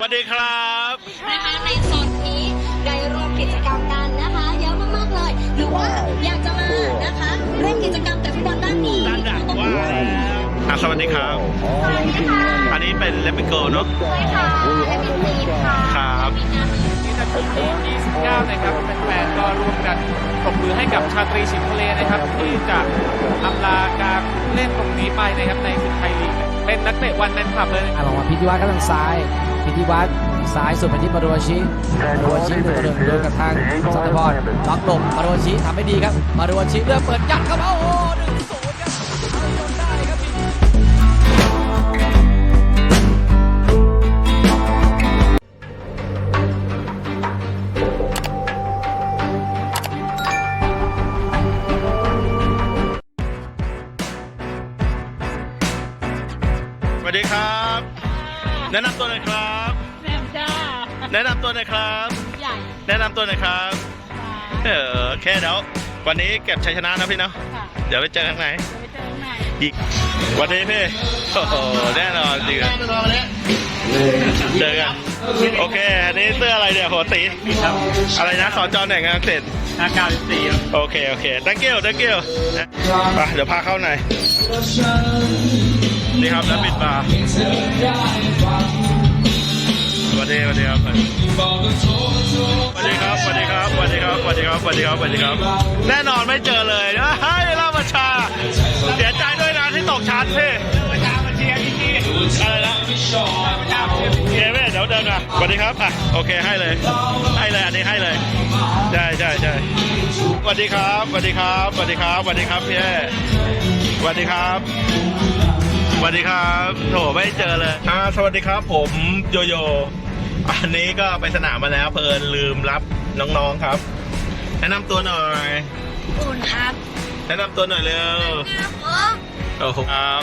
สวัสดีครับนะคะในโซนนี้ได้ร่วมกิจกรรมกันนะคะเยอะมากๆเลย หรือว่าอยากจะมานะคะร่วมกิจกรรมแต่ฟุตบอลด้านนี้ด้านดักตรงว่านี้แล้วอะสวัสดีครับ สวัสดีค่ะอันนี้เป็นเลปิโกเนาะใช่ค่ะและเป็นทีมค่ะครับนาทีที่29 นะครับแฟนๆก็ร่วมกันปรบมือให้กับชาตรีชิมทะเลนะครับ ที่จะอำลาการเล่นตรงนี้ไปนะครับในศึกไทยลีก เป็นนักเตะวันแมนคลับเลยอะลองมาพิธีวัฒน์ก็ทางซ้าย พิธีวัฒน์ซ้ายสุดไปที่มารุชิมารุชิหนึ่งหนึ่งโดนกระทางซาตพรล็อกหลบมารุชิทำไม่ดีครับมารุชิเลือกเปิดยัดเข้ามาโอ้ แนะนำตัวหน่อยครับ แมมจ้าแนะนำตัวหน่อยครับ ใหญ่แนะนำตัวหน่อยครับเออโอเคเดี๋ยววันนี้เก็บชัยชนะนะพี่เนาะค่ะเดี๋ยวไปเจอกันไหนจะไปเจอไหนอีกวันนี้พี่โอ้โหแน่นอนจริงอะเจอกันโอเคอันนี้เสื้ออะไรเนี่ยโหตีอะไรนะขอจอแหน่งงานเสร็จ ห้าเก้าสี่โอเค โอเค thank you thank you ไปเดี๋ยวพาเข้าใน นี่ครับแล้วปิดบาร์สวัสดีสวัสดีครับสวัสดีครับสวัสดีครับสวัสดีครับสวัสดีครับสวัสดีครับสวัสดีครับ แน่นอนไม่เจอเลยเฮ้ยล่าบัญชาเสียใจด้วยนะที่ตกชั้นพี่อะไรนะเกมเดี๋ยวเดินมาสวัสดีครับอะโอเคให้เลย ให้เลยอันนี้ให้เลยใช่ใช่ใช่สวัสดีครับสวัสดีครับสวัสดีครับสวัสดีครับพี่สวัสดีครับ วัสดีครับโถไม่เจอเลยอ่าสวัสดีครับ ผมโยโย่อันนี้ก็ไปสนามมาแล้วเพลินลืมรับน้องๆครับ แนะนำตัวหน่อย อุ่นครับแนะนำตัวหน่อยเร็วครับผมโอ้โหครับ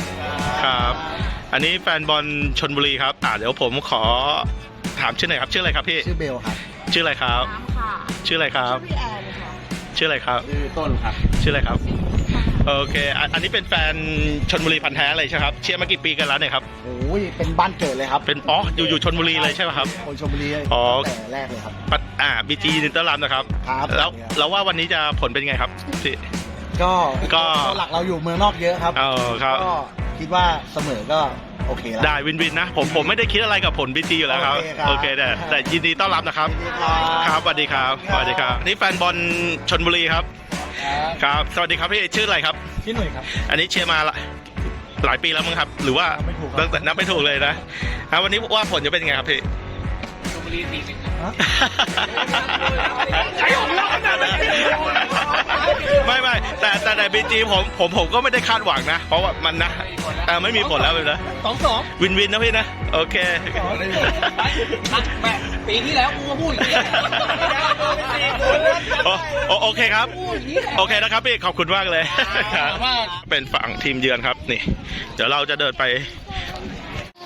ครับ อันนี้แฟนบอลชนบุรีครับอ่าเดี๋ยวผมขอถามชื่อหน่อยครับ ชื่ออะไรครับพี่ชื่อเบลครับชื่ออะไรครับ น้ำค่ะชื่ออะไรครับ พี่แอนค่ะชื่ออะไรครับ ชื่อต้นครับ ชื่ออะไรครับ โอเคอันอันนี้เป็นแฟนชนบุรีพันธ์แท้เลยใช่ไหมครับ เชียร์มากี่ปีกันแล้วเนี่ยครับ โอ้ยเป็นบ้านเกิดเลยครับเป็นอ๋ออยู่อยู่ชนบุรีเลยใช่ไหมครับ คนชมบุรีอ๋อ ตั้งแต่แรกเลยครับ ปัดอ่าบีจีนินเตอร์ลัมนะครับ ครับแล้วแล้วว่าวันนี้จะผลเป็นไงครับพี่ ก็ก็ตัวหลักเราอยู่เมืองนอกเยอะครับ เออครับ ก็คิดว่าเสมอก็โอเคแล้ว ได้วินวินนะ ผมผมไม่ได้คิดอะไรกับผลบีจีอยู่แล้วครับ โอเคครับ โอเคแต่แต่ยินดีต้อนรับนะครับ ครับสวัสดีครับสวัสดีครับ นี่แฟนบอลชนบุรีครับ ครับ สวัสดีครับพี่ชื่ออะไรครับ พี่หนุ่ยครับ อันนี้เชียร์มาละหลายปีแล้วมั้งครับ หรือว่านับไม่ถูกครับ ตั้งแต่นับไม่ถูกเลยนะอะวันนี้ว่าผลจะเป็นยังไงครับพี่ ชลบุรีสี่สิบไม่ไม่แต่แต่ในบีจีผมผมผมก็ไม่ได้คาดหวังนะ เพราะว่ามันนะเอ่าไม่มีผลแล้วเลยนะสองสองวินวินนะพี่นะ โอเค แม่ ปีที่แล้วกูก็พูดอย่างนี้โอโอโอเคครับ โอเคนะครับพี่ขอบคุณมากเลยครับเป็นฝั่งทีมเยือนครับนี่ เดี๋ยวเราจะเดินไป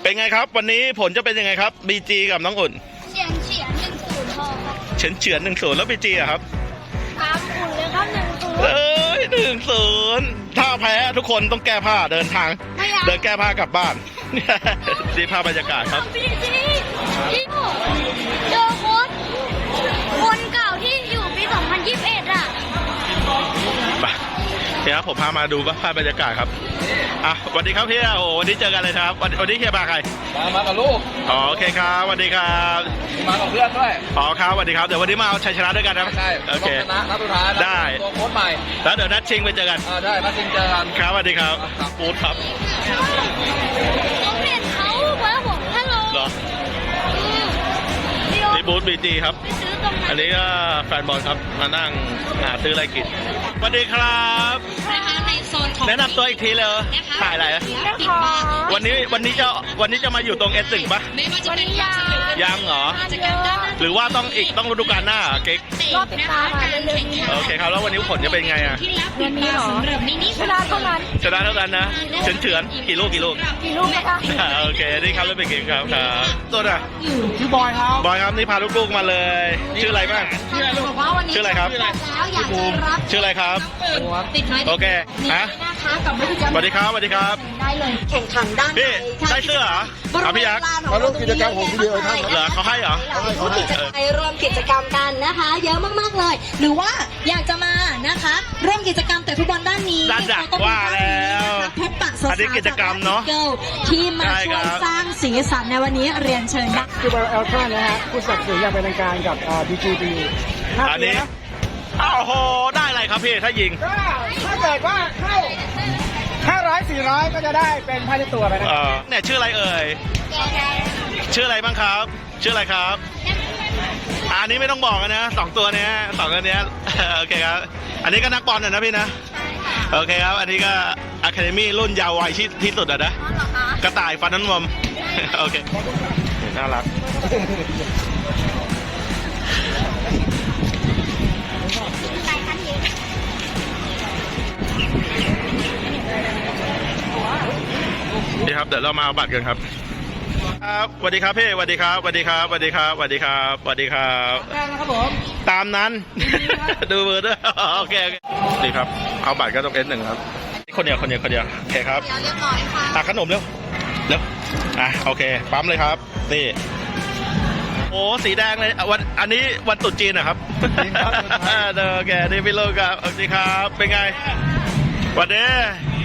เป็นไงครับ วันนี้ผลจะเป็นยังไงครับบีจีกับน้องอุ่นเฉียนเฉียนหนึ่งศูนย์พอครับเฉือนเฉือนหนึ่งศูนย์แล้วบีจีอะครับครับอุ่นเลยครับหนึ่งศูนย์เอ้ยหนึ่งศูนย์ถ้าแพ้ทุกคนต้องแก้ผ้าเดินทาง ไม่อยากเดินแก้ผ้ากลับบ้านนี่ภาพบรรยากาศครับพี่จี พี่โอ้เจอโค้ชคนเก่าที่อยู่ปี 2021 อะ ไปเดี๋ยวผมพามาดูภาพบรรยากาศครับ อะสวัสดีครับพี่โอ้โหวันนี้เจอกันเลยนะครับ วันวันนี้เฮียมาใครมามากับลูก อ๋อโอเคครับสวัสดีครับมากับเพื่อนด้วย อ๋อครับสวัสดีครับเดี๋ยววันนี้มาเอาชัยชนะด้วยกันนะใช่โอเค ต้องชนะนัดสุดท้ายนะได้ ตัวโค้ชใหม่แล้วเดี๋ยวนัดชิงไปเจอกัน อ่าได้นัดจริงเจอกัน ครับสวัสดีครับปูดครับผมเห็น บูธบีจีครับไปซื้อตรงไหนอันนี้ก็แฟนบอลครับมานั่งหาซื้ออะไรกินสวัสดีครับนะคะในโซนของแนะนำตัวอีกทีเลยถ่ายอะไรอะติดบาร์วันนี้วันนี้จะวันนี้จะมาอยู่ตรงเอสตึงปะไม่ว่าจะเป็นยา ยังเหรอ กิจกรรมด้านหน้าหรือว่าต้องอีกต้องฤดูกาลหน้าเหรอเก๊กรอบติดตามมาเร็วๆนี้โอเคครับแล้ววันนี้ผลจะเป็นไงอะวันนี้เหรอชนะเท่านั้นชนะเท่านั้นนะเฉือนเฉือนๆกี่ลูกกี่ลูก กี่ลูกนะคะ อ่าโอเค นี่ครับเล่นเป็นเกมครับครับตัวน่ะชื่อบอยครับบอยครับนี่พาลูกๆมาเลย ชื่ออะไรบ้างบอกว่าวันนี้ชื่ออะไรครับ แล้วอยากจะรับชื่ออะไรครับ ติดไม้โอเคนี้ฮะ นะคะกับวิธีสวัสดีครับ สวัสดีครับได้ เลยแข่งขันด้านในพี่ได้เสื้อเหรอค่ะเอาพี่ยักษ์บริเวณลานของเราตรงนี้เยอะแยะมากมายเหรอเขาให้เหรอผู้กิจกรรมไปร่วมกิจกรรมกันนะคะ เยอะมากๆเลย หรือว่าอยากจะมานะคะร่วมกิจกรรมแต่ฟุตบอลด้านนี้ด้านดักก็มีว่าแล้วนะคะพบปะสาวๆอันนี้กิจกรรมเนอะจาก Girl ที่มาใช่ช่วยครับสร้างสีสันในวันนี้เรียนเชิญได้คือเบอร์เอลทรานะฮะผู้สนับสนุนอย่างเป็นทางการกับบีจีปีห้าอันปีนี้นะโอ้โหได้อะไรครับพี่ถ้ายิงก็ถ้าเกิดว่าเข้า ห้าร้อยสี่ร้อยก็จะได้เป็นผ้าเช็ดตัวไปนะเออเนี่ยชื่ออะไรเอ่ย ชื่ออะไรบ้างครับ ชื่ออะไรครับอันนี้ไม่ต้องบอกนะสองตัวเนี้ยสองตัวเนี้ย โอเคครับ อันนี้ก็นักบอลน่ะนะพี่นะ โอเคครับ อันนี้ก็อะคาเดมี่รุ่นยาววัยที่ที่สุดอะนะ กระต่ายฟันน้ำนม โอเค น่ารัก ดีครับเดี๋ยวเรามาเอาบัตรกันครับครับสวัสดีครับพี่สวัสดีครับสวัสดีครับสวัสดีครับสวัสดีครับสวัสดีครับครับผมตามนั้น ดูมือด้วยโอเคโอเคดีครับ เอาบัตรก็ต้องเอสหนึ่งครับ คนเดียวคนเดียวคนเดียวโอเคครับเดี๋ยวเรียบร้อยค่ะตักขนมเร็วเร็วอะโอเค ปั๊มเลยครับนี่โอ้สีแดงเลยอะวันอันนี้วันตรุษจีนนะครับจริงครับเดอโอเคนี่พี่ลูกครับสวัสดีครับ เป็นไงสวันนี้วัน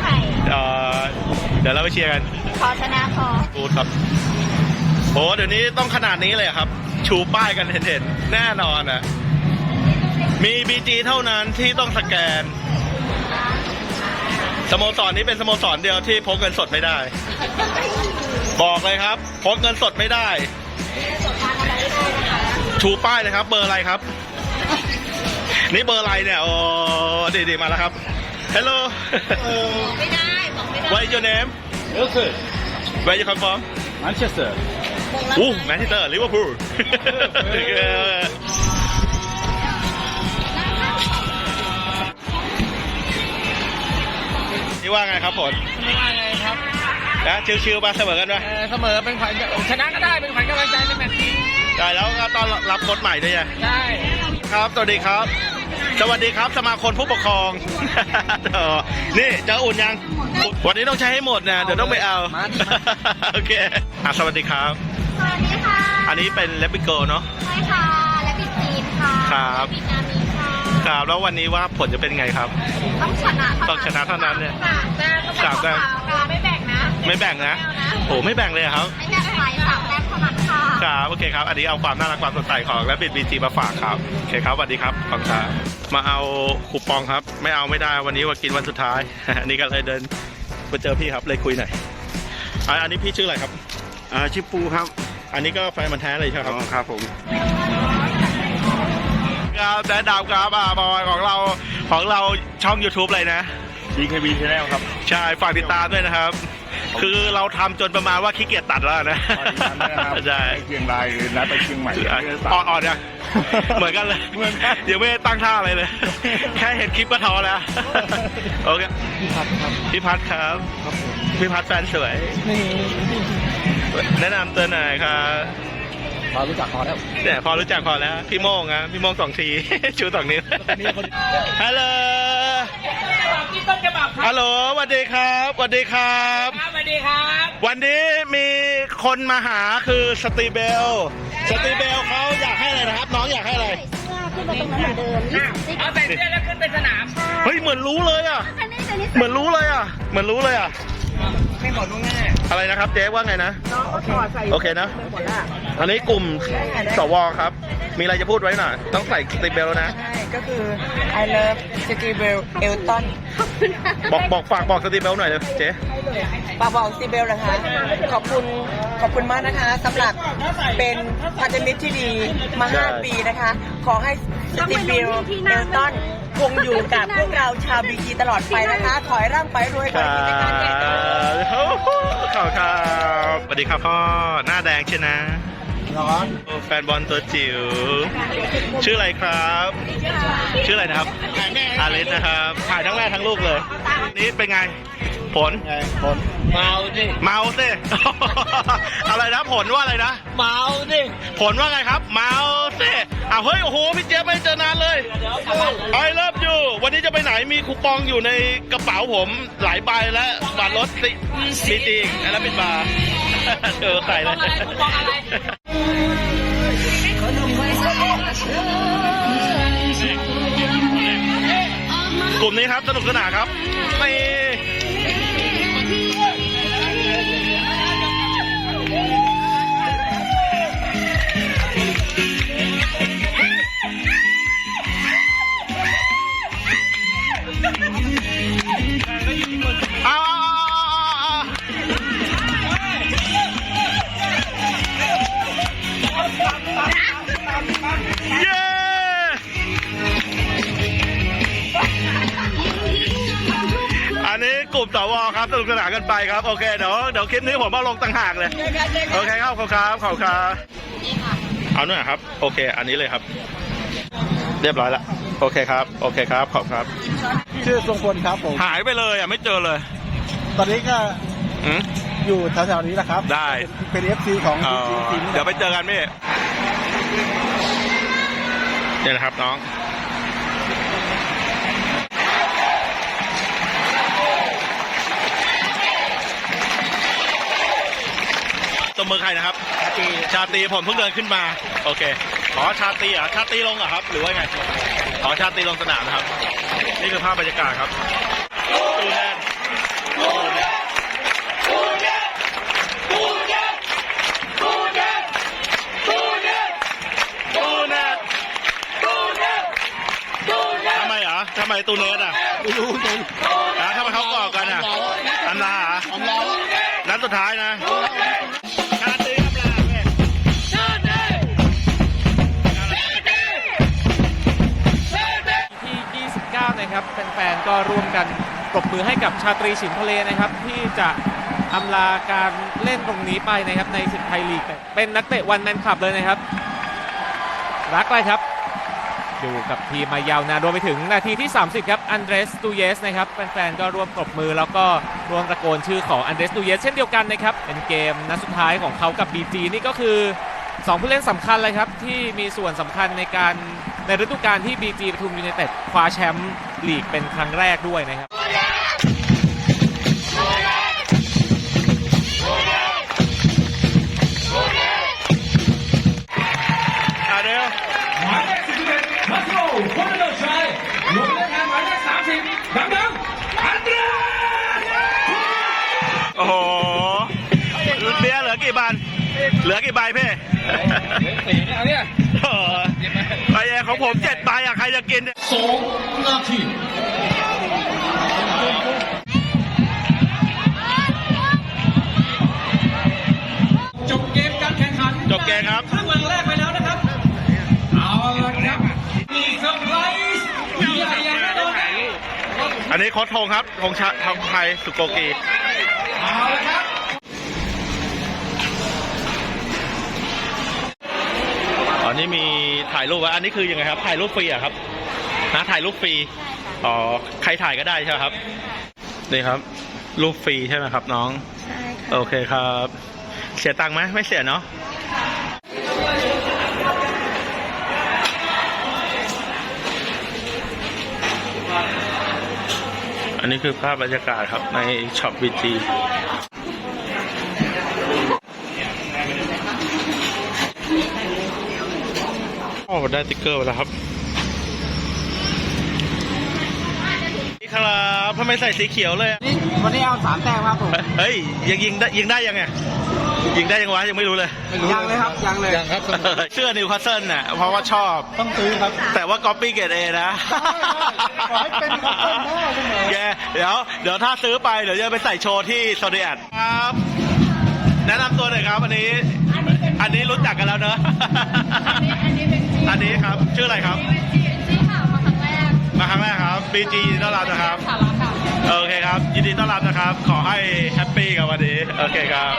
ไข่เอ่อเดี๋ยวเราไปเชียร์กันคอชนะคอพูดครับโอ้เดี๋ยวนี้ต้องขนาดนี้เลยครับ ชูป้ายกันเห็นๆแน่นอนอะ มีบีจีเท่านั้นที่ต้องสแกน สโมสรนี้เป็นสโมสรเดียวที่พกเงินสดไม่ได้ บอกเลยครับ พกเงินสดไม่ได้ ชูป้ายเลยครับ เบอร์อะไรครับ นี่เบอร์อะไรเนี่ย โอ้ดีๆมาแล้วครับ Hello ไม่ได้บอกไม่ได้ What is your name Where you come from แมนเชสเตอร์อู้แมนเชสเตอร์ลิเวอร์พูล นี่ว่าไงครับผลว่าไงครับนะชิวๆมาเสมอกันไหมเอ่อเสมอเป็นขวัญชนะก็ได้เป็นขวัญกำลังใจในแมตช์นี้ได้แล้วก็ต้อนรับโค้ชใหม่ด้วยไง ได้ ครับ สวัสดีครับ สวัสดีครับสมาคมผู้ปกครองเออนี่เจะอุ่นยัง วันนี้ต้องใช้ให้หมดนะ เดี๋ยวต้องไปเอา โอเคอะสวัสดีครับ สวัสดีค่ะอันนี้เป็นเลปิโกเนาะ ใช่ค่ะ และปิดจีนค่ะครับ และปิดนามีค่ะ ครับแล้ววันนี้ว่าผลจะเป็นไงครับ ต้องชนะต้องชนะเท่านั้นเนี่ยสามแต้มก็เป็นสามแต้ม ของเราไม่แบ่งนะไม่แบ่งนะ โอ้ไม่แบ่งเลยเหรอครับ ไม่แบ่งใครสามแต้มเท่านั้นค่ะ ครับโอเคครับ อันนี้เอาความน่ารักความสดใสของและบิดบีจีมาฝากครับโอเคครับสวัสดีครับขอบคุณครับมาเอาคูปองครับ ไม่เอาไม่ได้วันนี้ว่ากินวันสุดท้าย อันนี้ก็เลยเดินมาเจอพี่ครับเลยคุยหน่อยอะอันนี้พี่ชื่ออะไรครับ อ่าชื่อปูครับอันนี้ก็แฟนมันธุ์แท้เลยใช่ไหมคอ๋รับ อครับผมครับแนะนำครับอ่าบอยของเราของเราช่อง YouTube เลยนะ DKB Channel ครับ ใช่ ฝากติดตามด้วยนะครับ คือเราทำจนประมาณว่าขี้เกียจตัดแล้วนะตอนนี้ทำได้นะครับใช่ไปเชียงรายหรือนัดไปเชียงใหม่อ่อนอ่อนๆเนี่ยเหมือนกันเลยเหมือนกัน เดี๋ยวไม่ได้ตั้งท่าอะไรเลย แค่เห็นคลิปก็ท้อแล้วโอเคพี่พัดครับพี่พัดครับพี่พัดแฟนสวยแนะนำตัวหน่อยครับพอรู้จักพอแล้ว เนี่ยพอรู้จักพอแล้ว พี่โมงอะพี่โมงสองที ชูสองนิ้วฮัลโหล ฮัลโหลสวัสดีครับสวัสดีครับสวัสดีครับ วันนี้มีคนมาหาคือสตีเบล สตีเบลเขาอยากให้อะไรนะครับ น้องอยากให้อะไรขึ้นมาตรงนั้นเหมือนเดิมนี่นี่เอาใส่เสื้อแล้วขึ้นไปสนาม เฮ้ยเหมือนรู้เลยอะ อันนี้อันนี้เหมือนรู้เลยอะ เหมือนรู้เลยอะ ไม่หมดลุงแน่อะไรนะครับเจ๊ว่าไงนะโอเคนะอันนี้กลุ่มสวครับ มีอะไรจะพูดไว้หน่อยต้องใส่สติเบลนะ ใช่ก็คือ I love City Bell Elton บอกบอกฝากบอกสติเบลหน่อยเลยเจ๊ปาบอก City Bell นะคะ ขอบคุณขอบคุณมากนะคะสำหรับเป็นพันธมิตรที่ดีมาใช่5ปีนะคะ ขอให้ City Bell Elton คงอยู่กับพวกเราชาวบีจีตลอดไปนะคะ ขอให้ร่ำไปรวยคขอรัให้กิจการใหญ่โตบขอบครับสวัสดีครับพ่อ หน้าแดงใช่นะร้อนแฟนบอลตัวจิ๋ว ชื่ออะไรครับ ชื่ออะไรนะครับ อาเลสนะครับ ถ่ายทั้งแม่ทั้งลูกเลย นี่เป็นไง ผลไงคนผ เมาดิเมาสิ อะไรนะผลว่าอะไรนะ เมาดิผลว่าไงครับ เมาสิอ้าวเฮ้ยโอ้โหพี่เจี๊ยบไม่เจอนานเลยไอเลิฟยูวันนี้จะไปไหนมีคูปองอยู่ในกระเป๋าผมหลายใบแล้วบัตรรถสิมีจริงแล้วเป็นบาร์เธอใส่เลยกลุ่มนี้ครับสนุกสนานครับนี่ กลุ่มสวครับสนุกสนานกันไปครับ โอเคเดี๋ยวเดี๋ยวคลิปนี้ผมเอาลงต่างหากเลย โอเคครับขอบคุณครับขอบคุณครับเอาหน่อยครับ โอเค อันนี้เลยครับ เรียบร้อยละโอเคครับ โอเคครับ ขอบคุณครับ ชื่อทรงพลครับผม หายไปเลยอะไม่เจอเลย ตอนนี้ก็อืมอยู่แถวๆนี้แหละครับ ได้เป็นเอฟซีของเอ่ทีมอทีมนี้เดี๋ยวไปเจอกันพี่เนี่ยนะครับน้อง ตัวมือใครนะครับชาตรีผมเพิ่งเดินขึ้นมา โอเคอ๋อชาตรีเหรอชาตรีลงเหรอครับ หรือว่าไงอ๋อชาตรีลงสนามนะครับ นี่คือภาพบรรยากาศครับ ปรบมือให้กับชาตรีฉิมทะเลนะครับ ที่จะอำลาการเล่นตรงนี้ไปนะครับในศึกไทยลีกเป็นนักเตะวันแมนคลับเลยนะครับ รักเลยครับ อยู่กับทีมมายาวนานรวมไปถึงนาทีที่ 30 ครับอันเดรสตูเยสนะครับแฟนๆก็ร่วมปรบมือแล้วก็ร่วมตะโกนชื่อของอันเดรสตูเยสเช่นเดียวกันนะครับเป็นเกมนัดสุดท้ายของเขากับ BG นี่ก็คือ 2 ผู้เล่นสำคัญเลยครับ ที่มีส่วนสำคัญในการในฤดูกาลที่ BG ปทุมยูไนเต็ดคว้าแชมป์ลีกเป็นครั้งแรกด้วยนะครับ หมายเลข11มาโกคนเลิศชัยลงเล่นแทนหมายเลข30ดังๆอันเดรสโอ้โหเบียร์เหลือกี่บันเหลือกี่ใบเพ่สี่เนี่ยเนี่ยโอ้โหไอ้แอร์ของผมเจ็ดใบอะใครจะกินเนี่ย สองนาที เกมครับครึ่งหลังแรกไปแล้วนะครับ เอาละครับ มีเซอร์ไพรส์ใหญ่อย่างแน่นอนครับอันนี้โค้ชธงครับธงชาทางไทยสุโกกีเอาละครับอ๋อนี่มีถ่ายรูปไว้อันนี้คือยังไงครับ ถ่ายรูปฟรีเหรอะครับนะถ่ายรูปฟรี อ๋อ ใครถ่ายก็ได้ใช่ไหมครับ นี่ครับ รูปฟรีใช่ไหมครับน้อง ใช่ค่ะ โอเคครับ เสียตังค์ไหมไม่เสียเนาะ อันนี้คือภาพบรรยากาศครับในช็อปบีจีโอ้ได้ติ๊กเกอร์ไปแล้วครับนี่ครับทำไมใส่สีเขียวเลยอะวันนี้เอาสามแต้มครับผมเฮ้ยยังยิงได้ยิงได้ยังไงยิงได้ยังวะยังไม่รู้เลย ยังเลยครับยังเลยยังครับ เสื้อนิวคาสเซิลน่ะเพราะว่าชอบ ต้องซื้อครับ แต่ว่าก๊อปปี้เกรดเอนะขอให้เป็น Newcastle แน่เสมอแก เดี๋ยวเดี๋ยวถ้าซื้อไปเดี๋ยวจะไปใส่โชว์ที่โซเดียตครับ แนะนำตัวหน่อยครับอันนี้ อันนี้รู้จักกันแล้วเนอะ อันนี้ครับชื่ออะไรครับที่ข่าวมาครั้งแรกมาครั้งแรกครับบีจีต้อนรับนะครับข่าวรักค่ะ โอเคครับ ยินดีต้อนรับนะครับ ขอให้แฮปปี้กับวันนี้ โอเคครับ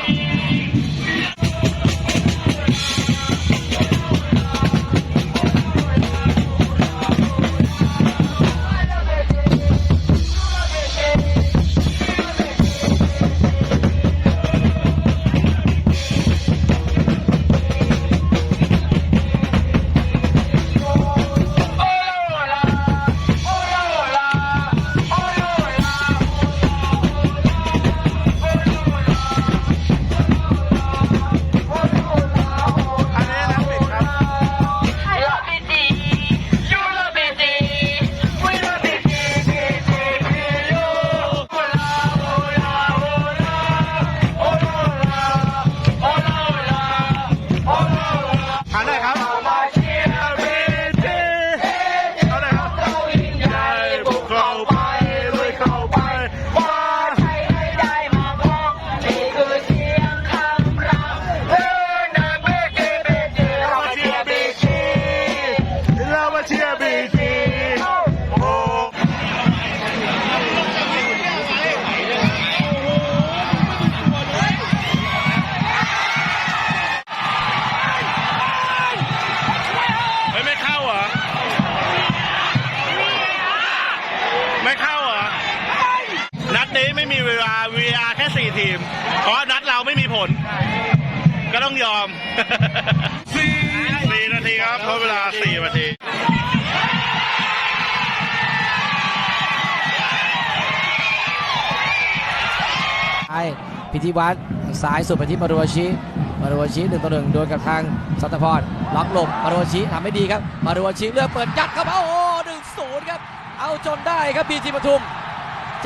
ต้องยอมสี่นาทีครับเพราะเวลาสี่นาทีไอพิธีวัตรซ้ายสุดไปที่มารุวชิมารุวชิหนึ่งต่อหนึ่งโดนกับทางสัตพรล็อกหลบมารุวชิทำให้ดีครับ มารุวชิเลือกเปิดยัดเข้ามาโอ้โหหนึ่งศูนย์ครับ เอาจนได้ครับบีจีปทุม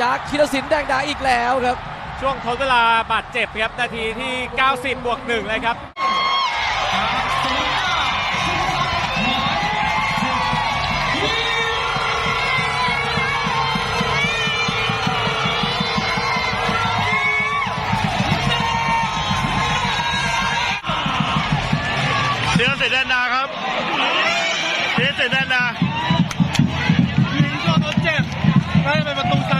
จากคีรศิลป์แดงดาอีกแล้วครับ ช่วงทดเวลาบาดเจ็บครับนาทีที่ 90 บวกหนึ่งเลยครับเสียงเสร็จแดนนาครับเสียงเสร็จแดนนายิงตัวทดเจ็บได้เป็นประตูชัย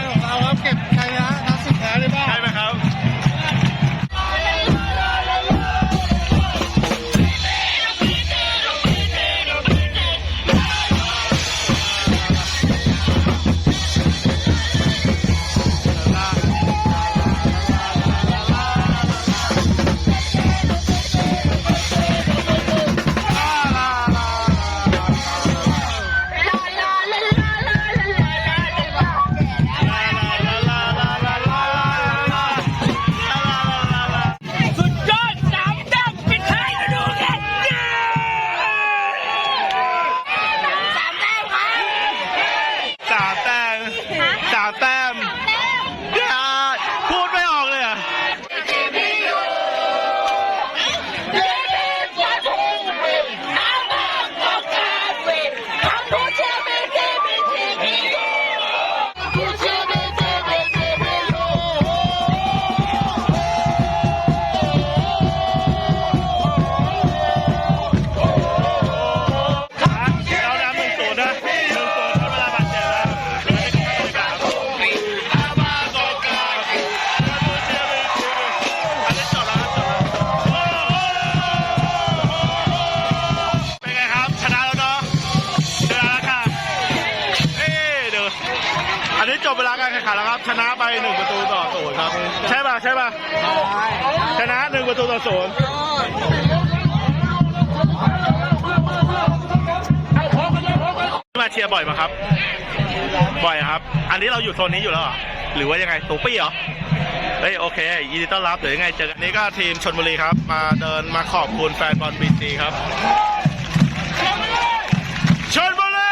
ของเราค บเวลาการแข่งขันแล้วครับ ชนะไปหนึ่งประตูต่อศูนย์ครับ ใช่ป่ะใช่ป่ะชนะหนึ่งประตูต่อศูนย์มาเชียร์บ่อยไหมครับ บ่อยครับ อันนี้เราอยู่โซนนี้อยู่แล้วเหรอหรือว่ายังไงตูปี้เหรอเฮ้ยโอเคยินดีต้อนรับเดี๋ยวยังไงเจอกันนี่ก็ทีมชนบุรีครับ มาเดินมาขอบคุณแฟนบอลบีซีครับชนบุรี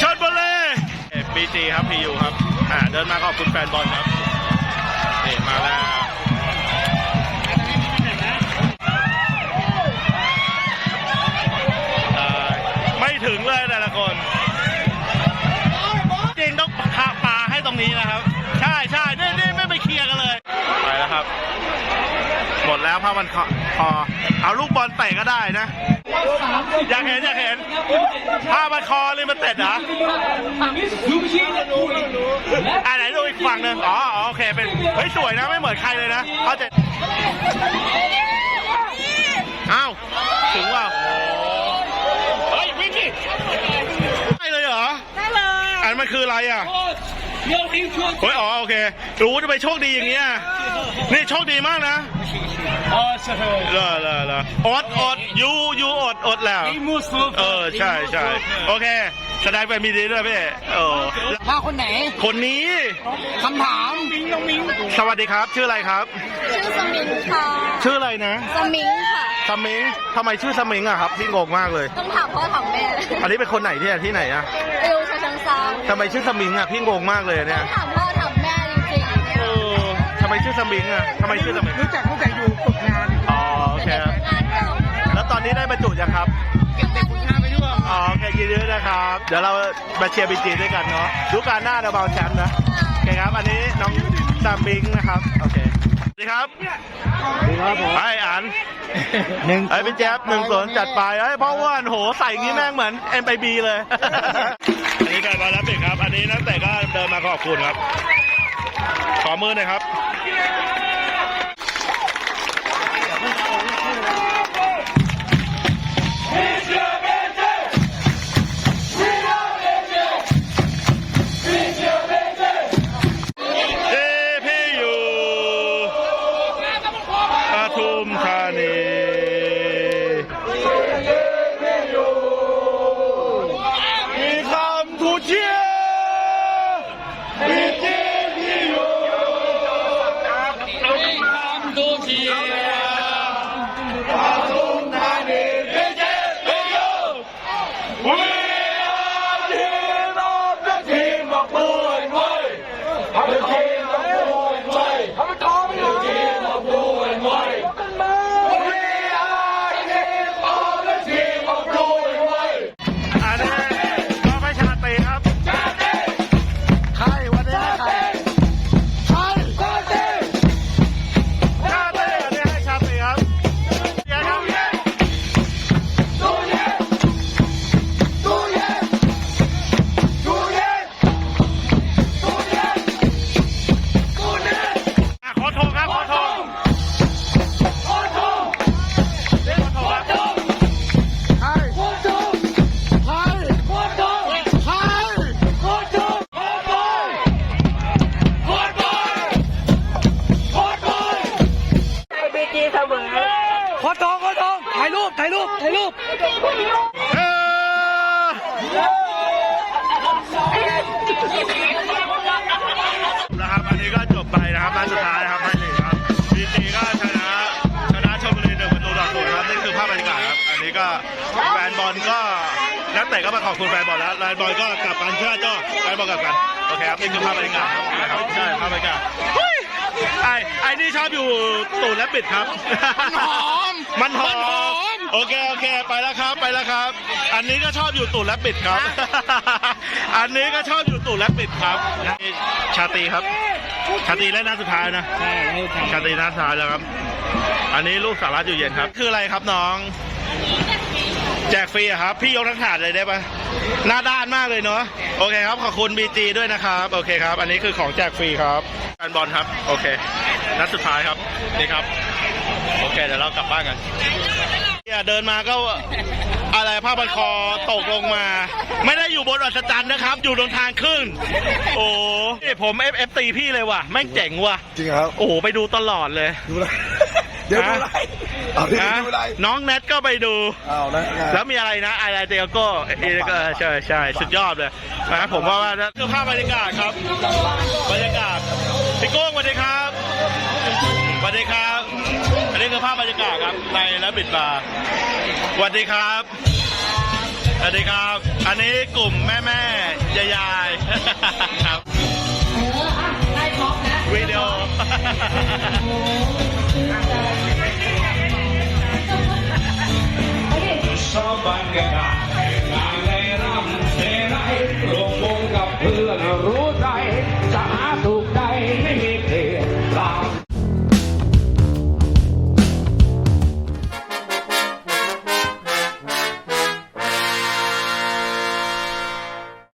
ชนบุรี บีจีครับพียูครับอ่าเดินมาขอบคุณแฟนบอลครับนี่มาแล้วไม่ถึงเลยแต่ละคน จริงต้องพาปลาให้ตรงนี้นะครับ ใช่ใช่นี่นี่ไม่ไปเคลียร์กันเลย ไปแล้วครับ หมดแล้วผ้ามันคอพอเอาลูกบอลเตะก็ได้นะ อยากเห็นอยากเห็น ผ้ามันคอเลยมันเตะเหรออ่าไหนดูอีกฝั่งหนึ่งอ๋ออ๋อโอเคเป็นเฮ้ยสวยนะไม่เหมือนใครเลยนะเขาจะอ้าวถึงว่าเฮ้ยวิ่งดิได้เลยเหรอได้เลยอันมันคืออะไรอะเฮ้ยอ๋อโอเครู้จะไปโชคดีอย่างเงี้ยนี่โชคดีมากนะเลอเลอเลออด อดยูยูอดอดแล้วเออใช่ใช่โอเค แสดงเป็นมีดีด้วยพี่เออพาคนไหนคนนี้คำถามมิงน้องมิงสวัสดีครับ ชื่ออะไรครับ ชื่อสมิงค่ะ ชื่ออะไรนะสมิงค่ะ สมิงทำไมชื่อสมิงอะครับพี่งงมากเลย ต้องถามพ่อถามแม่อันนี้เป็นคนไหนที่ที่ไหนอะเอวชาชังซาวทำไมชื่อสมิงอะพี่งงมากเลยเนี่ยถามพ่อถามแม่จริงๆเนี่ยเออทำไมชื่อสมิงอะทำไมชื่อสมิงรู้จักรู้จักอยู่ฝึกงานอ๋อโอเค เป็นงานเก่าแล้วต อนนี้ได้บรรจุยังครับ เก็บเด็กฝึกงานไปด้วยอ๋อโอเคยินดีด้วยนะครับ เดี๋ยวเรามาเชียร์บีจีด้วยกันเนาะดูการหน้าเราเบาแชมป์นะโอเคครับ อันนี้น้องซามบิงนะครับ โอเคสวัสดีครับสวัสดีครับผมไอ้อันหนึ่งไอ้พี่แจ๊บหนึ่งสนจัดไปไอ้ยเพราะว่าโหใส่อย่างงี้แม่งเหมือน m อ b เลย อันนี้การบอลรับปิดครับ อันนี้นักเตะก็เดินมาขอบคุณครับ ขอมือหน่อยครับ อบคุณแฟนบอลแล้วแฟนบอลก็กลับกันเชื่อจ้อแฟนบอลกลับกันโอเคครับนี่คือภาพบรรยากาศครับใช่ภาพบรรยากาศเฮ้ยไอ้ไอ้นี่ชอบอยู่ตูดและปิดครับ มันหอม มันหอม โอเคโอเคไปแล้วครับไปแล้วครับ อันนี้ก็ชอบอยู่ตูดและปิดครับ อันนี้ก็ชอบอยู่ตูดและปิดครับนี่ชาตรีครับ ชาตรีเล่นนัดสุดท้ายนะชาตรีนัดสุดท้ายแล้วครับ อันนี้ลูกสารัตอยู่เย็นครับ คืออะไรครับน้อง แจกฟรีอะครับ พี่ยกทั้งถาดเลยได้ปะ หน้าด้านมากเลยเนาะโอเคครับขอบคุณบีจีด้วยนะครับ โอเคครับ อันนี้คือของแจกฟรีครับแฟนบอลครับ โอเค นัดสุดท้ายครับนี่ครับ โอเคเดี๋ยวเรากลับบ้านกันเนี่ยเดินมาก็อะไรผ้าพันคอตกลงมา ไม่ได้อยู่บนอัศจรรย์นะครับ อยู่ตรงทางขึ้น โอ้นี่ผมเอฟเอฟตีพี่เลยว่ะแม่งเจ๋งว่ะ จริงครับ โอ้โหไปดูตลอดเลย ดูไร เดี๋ยวดูไรเอาดินะดูไรน้องแนทก็ไปดู เอานะแล้วมีอะไรนะอะไรเตียโก้เอก็ใช่ใช่สุดยอดเลยนะครับผมว่าว่าคือภาพบรรยากาศครับบรรยากาศพี่โก้งสวัสดีครับสวัสดีครับอันนี้คือภาพบรรยากาศครับในและบิดบาร์สวัสดีครับสวัสดีครับ อันนี้กลุ่มแม่แม่ยายยายๆครับวิดีโอ ชอบบรรยากาศงานในรำในไรรวมวงกับเพื่อนรู้ใจจะหาถูกใจไม่มี